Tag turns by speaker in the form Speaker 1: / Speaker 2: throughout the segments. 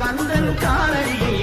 Speaker 1: கந்தன் காலடியை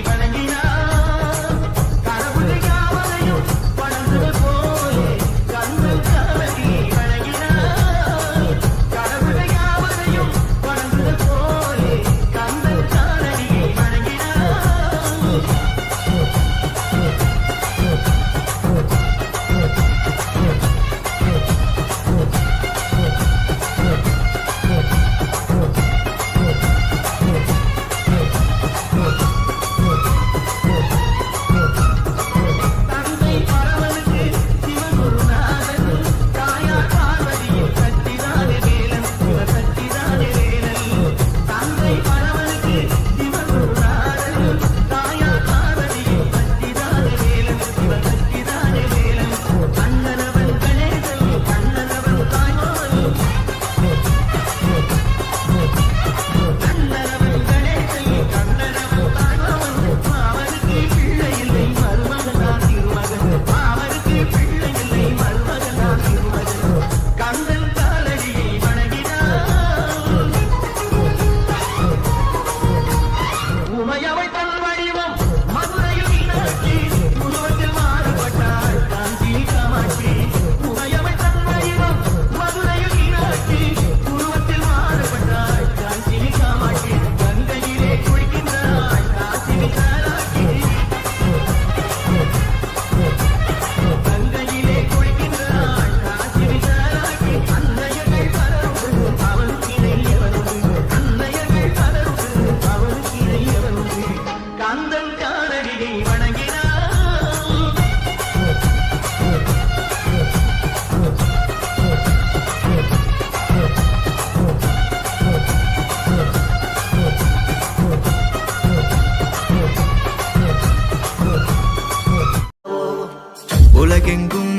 Speaker 2: உலகெங்கும்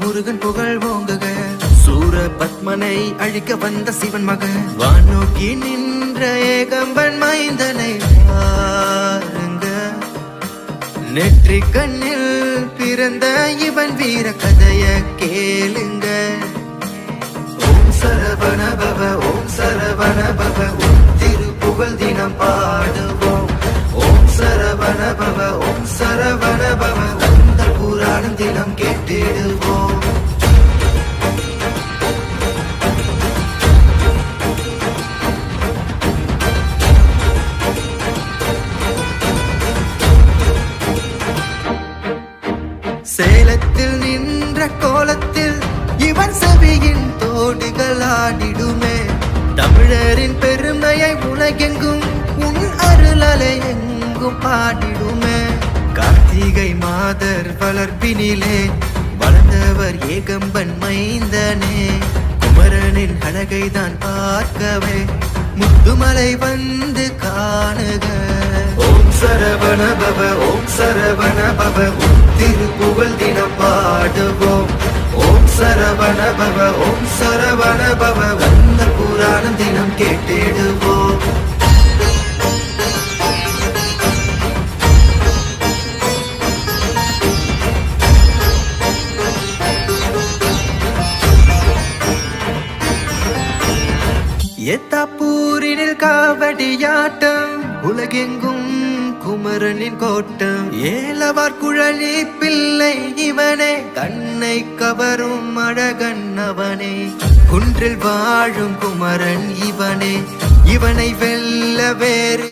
Speaker 2: முருகன் புகழ் ஓங்குக. சூர பத்மனை அழிக்க வந்த சிவன் மகன். வானோக்கி நின்ற ஏகம்பன் மைந்தனை பாருங்க. நெற்றி கண்ணில் பிறந்த இவன் வீர கதைய கேளுங்க. ஓம் சரவண பவ ஓம் சரவண பவ ஓம் திரு புகழ் தினம் பார் சேலத்தில் நின்ற கோலத்தில் இவன் செவியின் தோடுகள் ஆடிடுமே. தமிழரின் பெருமையை உலகெங்கும் உன் அருளலை எங்கும் பாடிடுமே. கார்த்திகை மாதர் வளர்ப்பினிலே வளர்ந்தவர் ஏகம்பன் மைந்தனே. குமரனின் அழகை தான் பார்க்கவே முத்துமலை வந்து காணுக சரவண பவ ஓம் சரவண பவ ஓம் திருப்புகழ் தினம் பாடுவோம். ஓம் சரவண பவ ஓம் சரவண பவ வந்த புராணம் தினம் கேட்டிடுவோம். எத்தாப்பூரினில் காவடியாட்டம் உலகெங்கும் குமரனின் கோட்டம். ஏலவார் குழலி பிள்ளை இவனே. கண்ணை கவரும் அழகன் அவனே. குன்றில் வாழும் குமரன் இவனே. இவனை வெல்ல வேறு